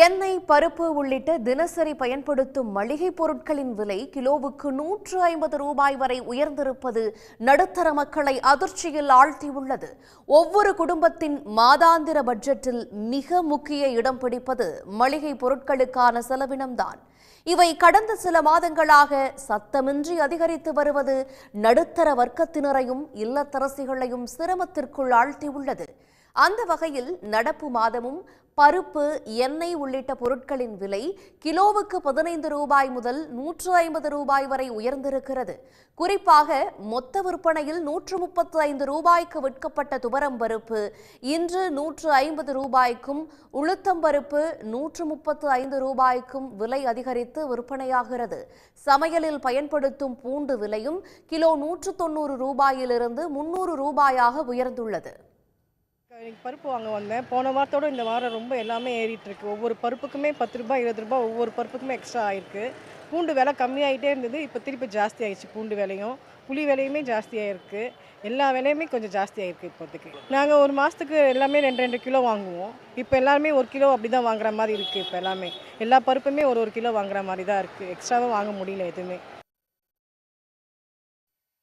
எண்ணெய் பருப்பு உள்ளிட்ட தினசரி பயன்படுத்தும் மளிகை பொருட்களின் விலை கிலோவுக்கு நூற்று ஐம்பது ரூபாய் வரை உயர்ந்திருப்பது நடுத்தர மக்களை அதிர்ச்சியில் ஆழ்த்தியுள்ளது. ஒவ்வொரு குடும்பத்தின் மாதாந்திர பட்ஜெட்டில் மிக முக்கிய இடம் பிடிப்பது மளிகை பொருட்களுக்கான செலவினம்தான். இவை கடந்த சில மாதங்களாக சத்தமின்றி அதிகரித்து வருவது நடுத்தர வர்க்கத்தினரையும் இல்லத்தரசிகளையும் சிரமத்திற்குள் ஆழ்த்தியுள்ளது. அந்த வகையில் நடப்பு மாதமும் பருப்பு எண்ணெய் உள்ளிட்ட பொருட்களின் விலை கிலோவுக்கு பதினைந்து ரூபாய் முதல் நூற்று ஐம்பது ரூபாய் வரை உயர்ந்திருக்கிறது. குறிப்பாக மொத்த விற்பனையில் நூற்று முப்பத்து ஐந்து ரூபாய்க்கு விற்கப்பட்ட துவரம் பருப்பு இன்று நூற்று ஐம்பது ரூபாய்க்கும் உளுத்தம் பருப்பு நூற்று முப்பத்து ஐந்து ரூபாய்க்கும் விலை அதிகரித்து விற்பனையாகிறது. சமையலில் பயன்படுத்தும் பூண்டு விலையும் கிலோ நூற்று தொண்ணூறு ரூபாயிலிருந்து முன்னூறு ரூபாயாக உயர்ந்துள்ளது. இன்றைக்கி பருப்பு வாங்க வந்தேன். போன வாரத்தோட இந்த வாரம் ரொம்ப எல்லாமே ஏறிட்டுருக்கு. ஒவ்வொரு பருப்புக்குமே பத்து ரூபாய் இருபது ரூபாய் ஒவ்வொரு பருப்புக்குமே எக்ஸ்ட்ரா ஆயிருக்கு. பூண்டு விலை கம்மியாகிட்டே இருந்தது. இப்போ திருப்பி ஜாஸ்தி ஆயிடுச்சு பூண்டு விலையும். புளி விலையுமே ஜாஸ்தியாகிருக்கு எல்லா விலையுமே கொஞ்சம் ஜாஸ்தியாகிருக்கு இப்போதைக்கு. நாங்கள் ஒரு மாதத்துக்கு எல்லாமே ரெண்டு ரெண்டு கிலோ வாங்குவோம். இப்போ எல்லாருமே ஒரு கிலோ அப்படி தான் வாங்குற மாதிரி இருக்குது இப்போ எல்லாமே. எல்லா பருப்புமே ஒரு ஒரு கிலோ வாங்குற மாதிரி தான் இருக்குது எக்ஸ்ட்ராவாக வாங்க முடியல எதுவுமே.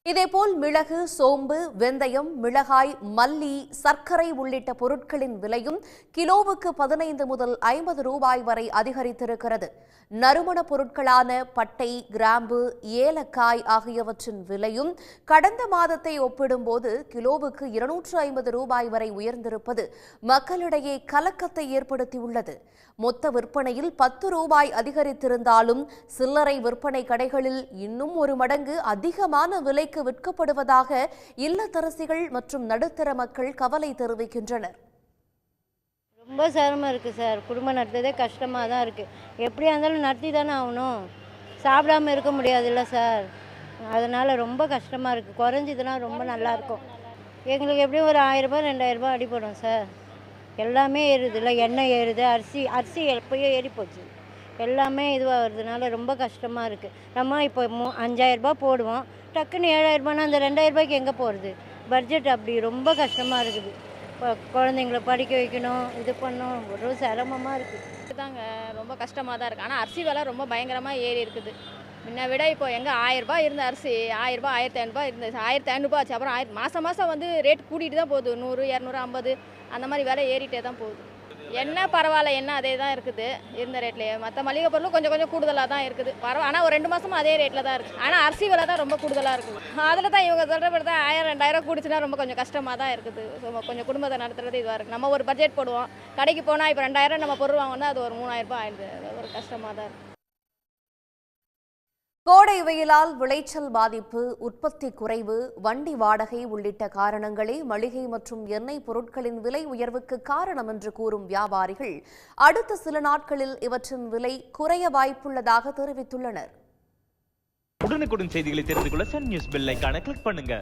இதேபோல் மிளகு சோம்பு வெந்தயம் மிளகாய் மல்லி சர்க்கரை உள்ளிட்ட பொருட்களின் விலையும் கிலோவுக்கு பதினைந்து முதல் ஐம்பது ரூபாய் வரை அதிகரித்திருக்கிறது. நறுமணப் பொருட்களான பட்டை கிராம்பு ஏலக்காய் ஆகியவற்றின் விலையும் கடந்த மாதத்தை ஒப்பிடும்போது கிலோவுக்கு இருநூற்று ஐம்பது ரூபாய் வரை உயர்ந்திருப்பது மக்களிடையே கலக்கத்தை ஏற்படுத்தியுள்ளது. மொத்த விற்பனையில் பத்து ரூபாய் அதிகரித்திருந்தாலும் சில்லறை விற்பனை கடைகளில் இன்னும் ஒரு மடங்கு அதிகமான விலைக்கு விற்கப்படுவதாக இல்லத்தரசிகள் மற்றும் நடுத்தர மக்கள் கவலை தெரிவிக்கின்றனர். ரொம்ப சிரமம் இருக்குது சார். குடும்பம் நடத்துறதே கஷ்டமாக தான் இருக்குது எப்படியா இருந்தாலும் நடத்தி தானே ஆகணும். சாப்பிடாம இருக்க முடியாதுல்ல சார். அதனால் ரொம்ப கஷ்டமாக இருக்குது குறைஞ்சிதுன்னா ரொம்ப நல்லாயிருக்கும் எங்களுக்கு எப்படியும் ஒரு ஆயிரரூபா ரெண்டாயிரரூபா அடிப்படும் சார். எல்லாமே ஏறுதுல்ல எண்ணெய் ஏறுது. அரிசி அரிசி எப்பயோ ஏறி போச்சு எல்லாமே இதுவாக வருதுனால ரொம்ப கஷ்டமாக இருக்குது நம்ம இப்போ மூ அஞ்சாயிரரூபா போடுவோம். டக்குன்னு ஏழாயிரரூபானா அந்த ரெண்டாயிரரூபாய்க்கு எங்கே போகிறது பட்ஜெட் அப்படி ரொம்ப கஷ்டமாக இருக்குது. இப்போ குழந்தைங்கள படிக்க வைக்கணும் இது பண்ணணும் ஒரு சிரமமாக இருக்குது தாங்க ரொம்ப கஷ்டமாக தான் இருக்குது ஆனால் அரிசி விலை ரொம்ப பயங்கரமாக ஏறி இருக்குது. முன்ன விட இப்போ எங்கே ஆயிரரூபா இருந்த அரிசி ஆயிரரூபா ஆயிரத்தி ஐநூறுபா இருந்துச்சு ஆயிரத்தி ஐநூறுபா ஆச்சு. அப்புறம் ஆயிரம் மாதம் மாதம் வந்து ரேட் கூட்டிகிட்டு தான் போகுது. நூறு இரநூறு ஐம்பது அந்த மாதிரி விலை ஏறிட்டே தான் போகுது. என்ன பரவாயில்ல என்ன அதே தான் இருக்குது இருந்த ரேட்லேயே மற்ற மளிகை பொருளும் கொஞ்சம் கொஞ்சம் கூடுதலாக தான் இருக்குது. பரவாயில்ல ஆனால் ஒரு ரெண்டு மாதமும் அதே ரேட்டில் தான் இருக்குது ஆனால் அரிசி விலை தான் ரொம்ப கூடுதலாக இருக்குது அதில் தான் இவங்க சொல்கிறபடி தான் ஆயிரம் ரெண்டாயிரம் கூடிச்சுன்னா ரொம்ப கொஞ்சம் கஷ்டமாக தான் இருக்குது. ஸோ கொஞ்சம் குடும்பத்தை நடத்துறது இதுவாக இருக்குது நம்ம ஒரு பட்ஜெட் போடுவோம். கடைக்கு போனால் இப்போ ரெண்டாயிரம் நம்ம பொருள் வாங்கினா அது ஒரு மூணாயிரம் ரூபாய் ஆயிடுது. அது ஒரு கஷ்டமாக தான் இருக்குது கோடை வெயிலால் விளைச்சல் பாதிப்பு உற்பத்தி குறைவு வண்டி வாடகை உள்ளிட்ட காரணங்களே மளிகை மற்றும் எண்ணெய் பொருட்களின் விலை உயர்வுக்கு காரணம் என்று கூறும் வியாபாரிகள் அடுத்த சில நாட்களில் இவற்றின் விலை குறைய வாய்ப்புள்ளதாக தெரிவித்துள்ளனர். உடனுக்குடன் செய்திகளை தெரிந்து கொள்ள சன் நியூஸ் பெல்லைக்கான கிளிக் பண்ணுங்க.